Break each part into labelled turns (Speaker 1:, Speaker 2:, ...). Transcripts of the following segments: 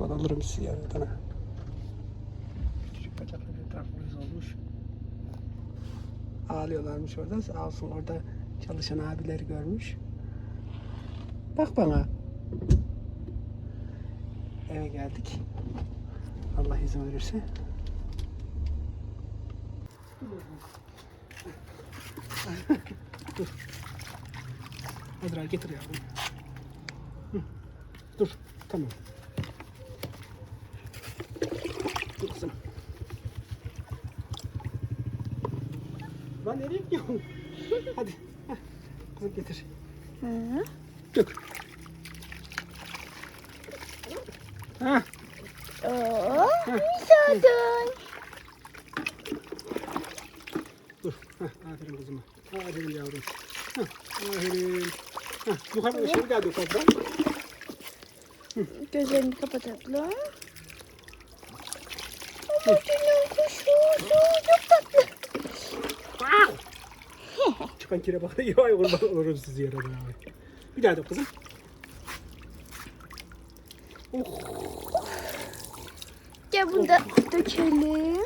Speaker 1: Ben alırım sizi yarından ha. Küçük bacakları etrafımız olmuş. Ağlıyorlarmış orada. Sağ olsun orada çalışan abileri görmüş. Bak bana. Eve geldik. Allah izin verirse. Dur. Azra getir yavrum. Dur. Tamam. Dur kızım. Lan nereye gidiyorsun? Hadi. Heh. Kızım getir.
Speaker 2: Hı.
Speaker 1: Dök. Ha.
Speaker 2: Oo, müsaadın.
Speaker 1: Dur. Heh, aferin kızıma. Aferin yavrum. Heh, aferin. Heh, yukarıda şey bir daha dök Azra.
Speaker 2: Gözlerini kapatalım. Ama senin kuşu çok tatlı.
Speaker 1: Çıkan kire bak. Vay kurban olurum sizi yere abi. Bir daha dök kızım. Oh.
Speaker 2: Gel bunu da dökelim.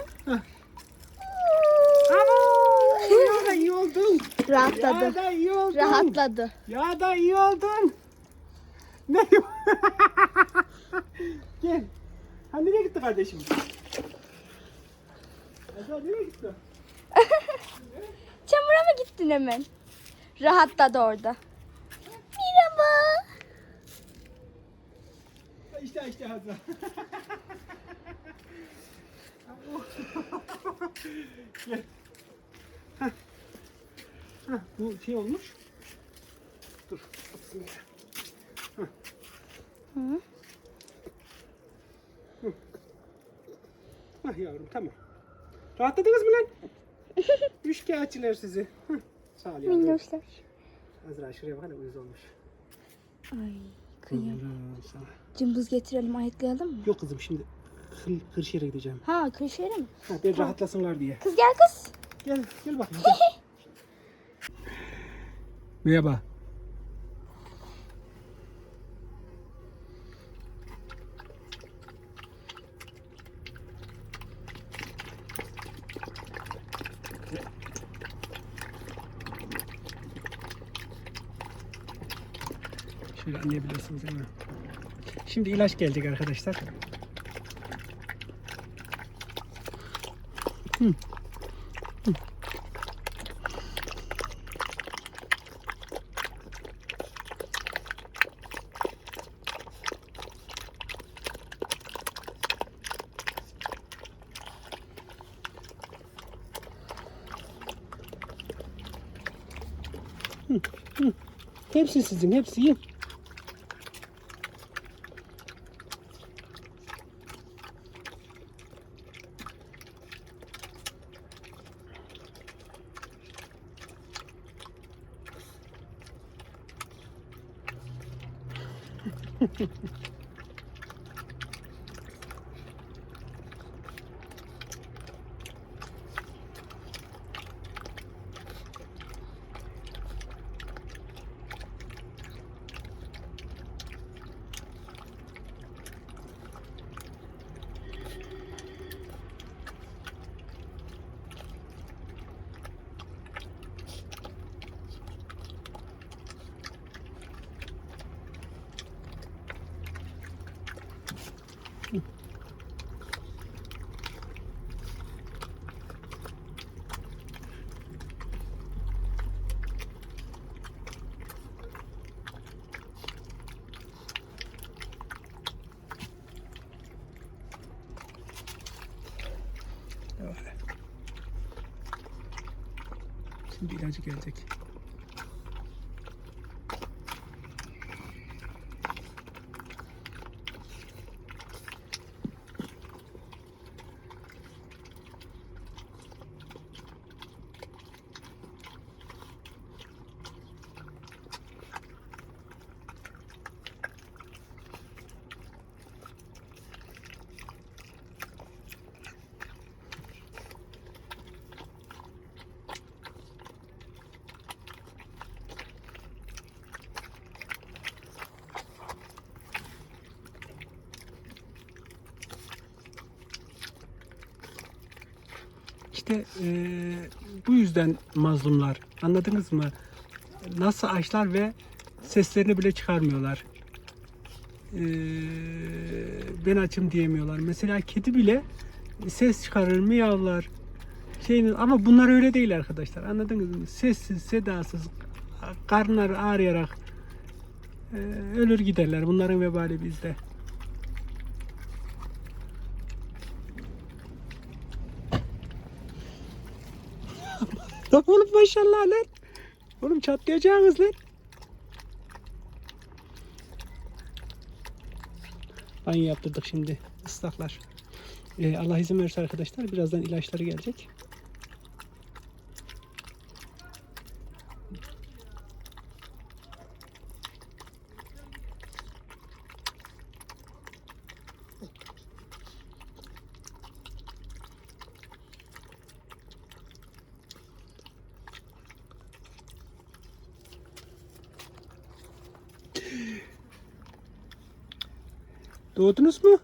Speaker 1: Ya da iyi oldun. Ya
Speaker 2: Rahatladı.
Speaker 1: da iyi oldun.
Speaker 2: Rahatladı.
Speaker 1: Ya da iyi oldun. Ne? Gel. Ha nereye gitti kardeşim? Azra nereye gitti?
Speaker 2: Çamura mı gittin hemen? Rahatladı orada. Merhaba.
Speaker 1: İşte işte Azra. Gel. Hah. Hah, bu şey olmuş. Dur. atsın yere.
Speaker 2: Hı.
Speaker 1: Ah yavrum tamam. Rahatladınız mı lan? Üç kağıtçılar sizi. Hah, Sağ ol yavrum.
Speaker 2: Minnoşlar.
Speaker 1: Azra şuraya bak hele uyuz olmuş.
Speaker 2: Ay kıyam.
Speaker 1: Kıyamam sana.
Speaker 2: Cımbız getirelim ayıklayalım mı?
Speaker 1: Yok kızım şimdi Kır, Kırşehir'e gideceğim.
Speaker 2: Ha Kırşehir'e mi?
Speaker 1: Ha, ben rahatlasınlar diye.
Speaker 2: Kız gel kız.
Speaker 1: Gel, gel bakayım. Gel. Merhaba. Şöyle değil mi? Şimdi ilaç gelecek arkadaşlar. Hepsi sizin, hepsi yiyin. Öyle. Şimdi ilacı gelecek. İşte eee, bu yüzden mazlumlar. Anladınız mı? Nasıl açlar ve seslerini bile çıkarmıyorlar. Eee, ben açım diyemiyorlar. Mesela kedi bile ses çıkarır, miyavlar. Şeyin, ama bunlar öyle değil arkadaşlar. Anladınız mı? Sessiz, sedasız, karnları ağrıyarak eee, ölür giderler. Bunların vebali bizde. Lan oğlum maşallah lan. Oğlum çatlayacağınız lan. Banyo yaptırdık şimdi. Islaklar. Ee, Allah izin verirse arkadaşlar birazdan ilaçları gelecek. Doğdunuz mu?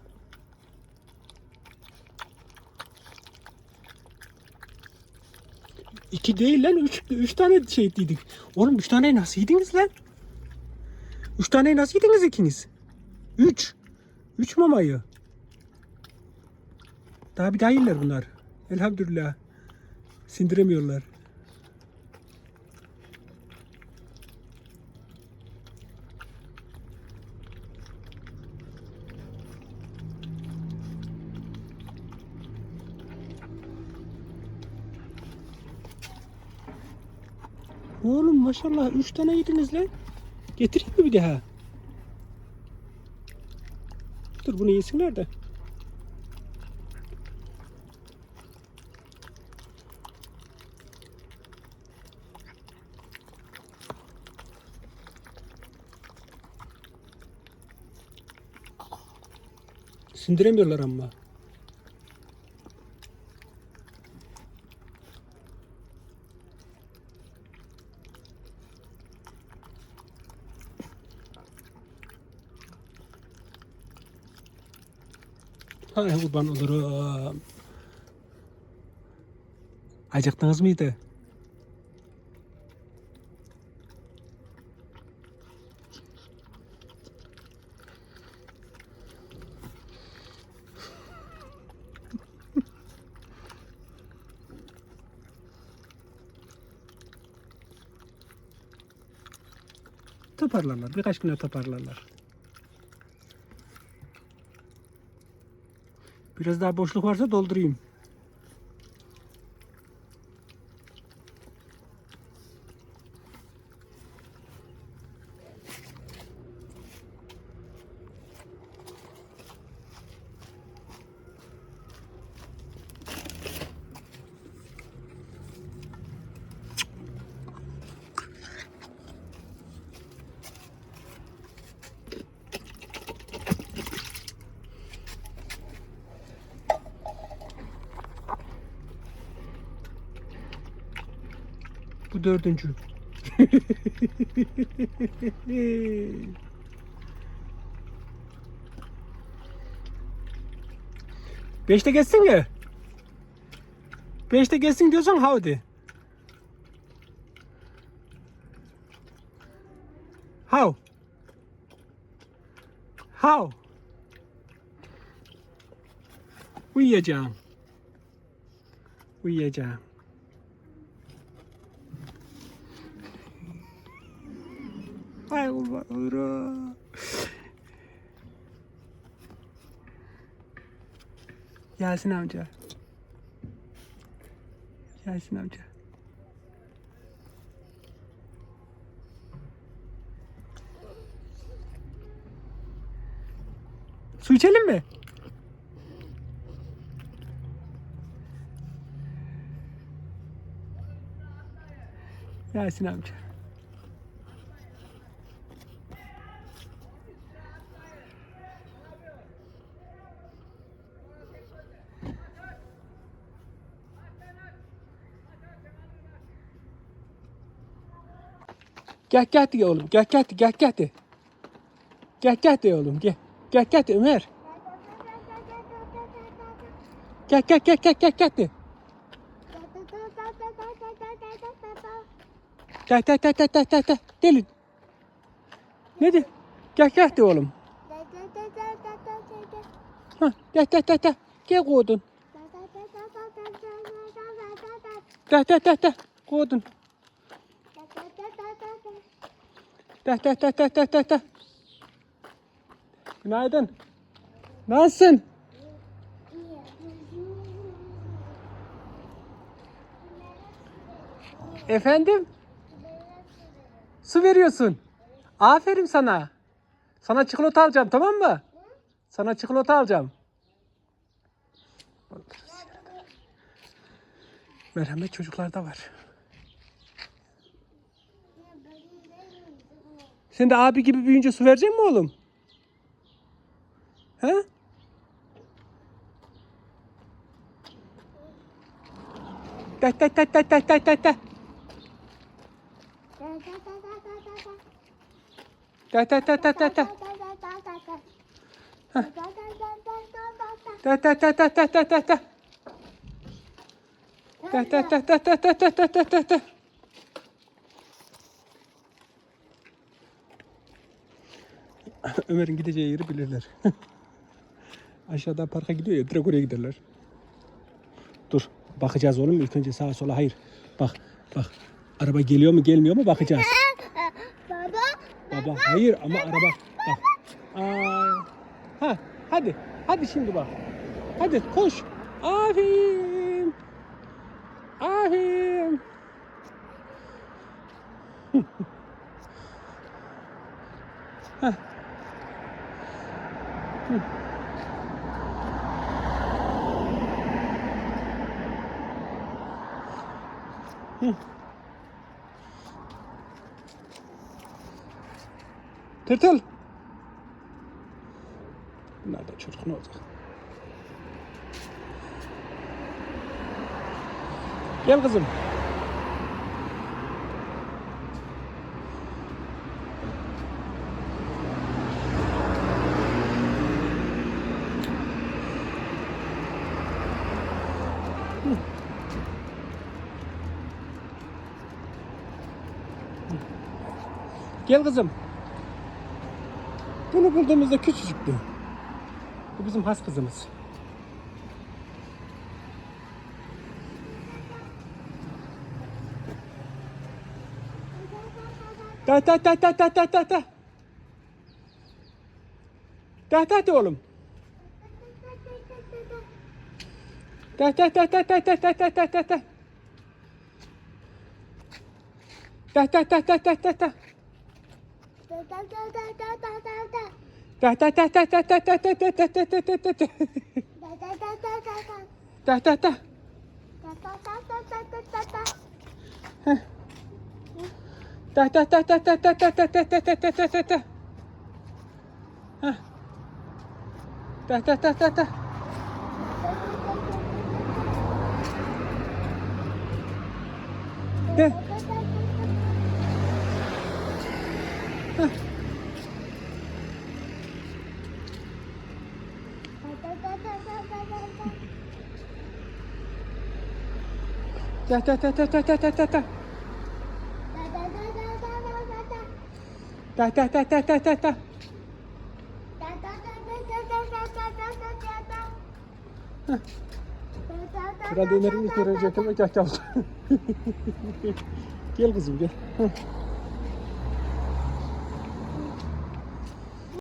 Speaker 1: İki değil lan. Üç, üç tane şey yedik. Oğlum üç tane nasıl yediniz lan? Üç tane nasıl yediniz ikiniz? Üç. Üç mamayı. Daha bir daha yerler bunlar. Elhamdülillah. Sindiremiyorlar. Oğlum maşallah üç tane yediniz lan. Getireyim mi bir daha? Dur bunu yesinler de. Sindiremiyorlar ama. Hay kurban olurum. Acıktınız mıydı? Toparlarlar. Birkaç güne toparlarlar. Biraz daha boşluk varsa doldurayım. Bu dördüncü. Beşte geçsin ya. Beşte geçsin diyorsan hadi. How? How? Uyuyacağım. Uyuyacağım. Ay kurban olurum. Yasin amca. Yasin amca. Su içelim mi? Yasin amca. Gel gel de oğlum. Gel gel de gel gel de. Gel gel de oğlum gel. Gel gel de Ömer. Gel gel gel gel gel gel de. Gel gel gel gel gel gel gel. Deli. Ne de? Gel gel de oğlum. Ha, gel gel gel gel. Gel kodun. Gel gel gel gel. Kodun. Gel gel gel gel gel gel gel. Günaydın. Nasılsın? Efendim? Su veriyorsun. Aferin sana. Sana çikolata alacağım tamam mı? Sana çikolata alacağım. Merhamet çocuklarda var. Sen de abi gibi büyüyünce su verecek mi oğlum? He? Da da da da da da da da. Da da da da da da. Da da da da da da da da. Da da da da da da da da da da Ömer'in gideceği yeri bilirler. Aşağıdan parka gidiyor ya direkt oraya giderler. Dur bakacağız oğlum ilk önce sağa sola hayır. Bak bak araba geliyor mu gelmiyor mu bakacağız.
Speaker 2: Baba,
Speaker 1: Baba hayır ama araba bak. Aa, ha hadi hadi şimdi bak. Hadi koş. Aferin. Aferin. Hı. Hı. Tırtıl. Bunlar da çocuk ne olacak? Gel kızım. Gel kızım. Bunu bulduğumuzda küçücüktü. Bu bizim has kızımız. Da da da da da da da da. Da da da oğlum. Da da da da da da da da da da da. Da da da da da da da. Da da da da da da da da da da da da da da da. Da da da. Da da da da da da da da da da da da da da da. Hah. Da da da da da. De. Da da da da da da da da da. Da da da da da da da. Herhalde Ömer'in ilk görecek ama gel gel. gel kızım gel.